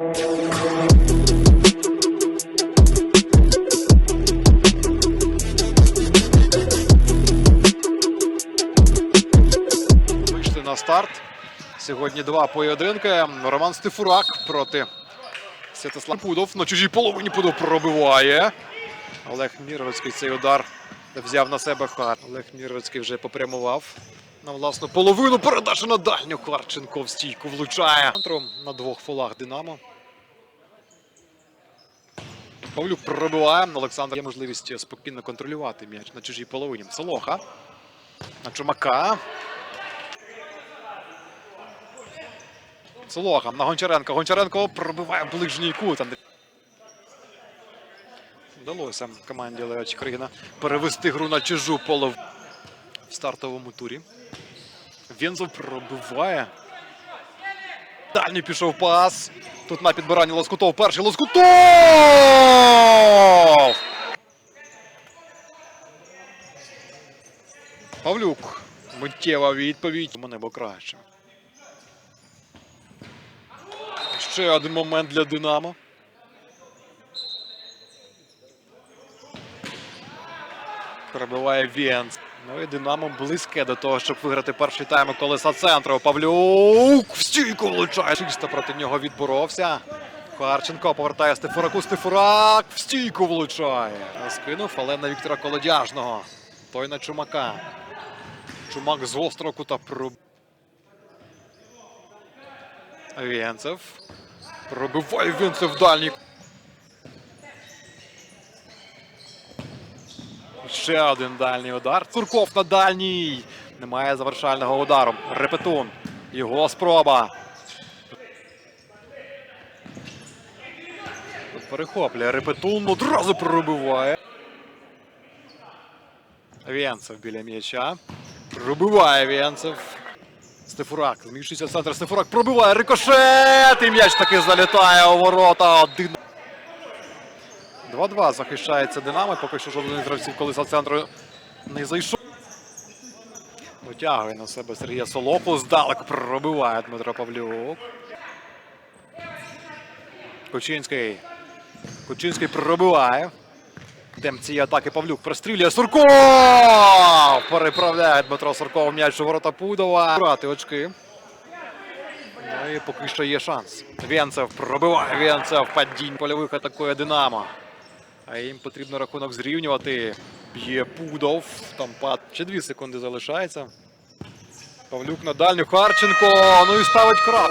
Вийшли на старт. Сьогодні два поєдинки. Роман Стефурак проти Святослав Пудов. На чужій половині Пудов пробиває. Олег Міровицький цей удар взяв на себе Хар. Олег Міровицький вже попрямував на власну половину. Передача на дальню. Харченко в стійку влучає. Центром на двох фолах Динамо. Павлюк пробиває. Олександр є можливість спокійно контролювати м'яч на чужій половині. Солоха. На Чумака. Солоха на Гончаренка. Гончаренко пробиває ближній кут. Вдалося команді Леоч Кригіна перевести гру на чужу полов в стартовому турі. Вензов пробиває. Дальній пішов пас. Тут на підбиранні Лоскутов. Перший Лоскутов! Павлюк. Миттєва відповідь. Мене бо краще. Ще один момент для Динамо. Перебиває Вєнц. Ну і Динамо близьке до того, щоб виграти перший тайм колеса центру. Павлюк в стійку влучає. Чисто проти нього відборовся. Харченко повертає Стефураку. Стефурак в стійку влучає. Скинув, але на Віктора Колодяжного. Той на Чумака. Чумак з гострого кута проб... Вєнцев. Пробиває Вєнцев в дальній. Ще один дальній удар. Цурков на дальній. Немає завершального удару. Репетун. Його спроба. Перехоплює. Репетун одразу пробиває. Вєнцев біля м'яча. Пробиває Вєнцев. Стефурак. Зміщується в центр. Стефурак пробиває рикошет. І м'яч таки залітає у ворота. Один. 2-2 захищається Динамо. Поки що жоден із гравців колеса центру не зайшов. Витягує на себе Сергія Солопу. Здалеку пробиває Дмитро Павлюк. Кучинський. Кучинський пробиває. Темп цієї атаки Павлюк прострілює. Сурков! Переправляє Дмитро Сурков м'яч у ворота Пудова. Брати очки. Ну і поки що є шанс. Вєнцев пробиває Вєнцев. Падінь польових атакує Динамо. А їм потрібно рахунок зрівнювати. Б'є Пудов. Там пад. Ще дві секунди залишається. Павлюк на дальню. Харченко. Ну і ставить крап.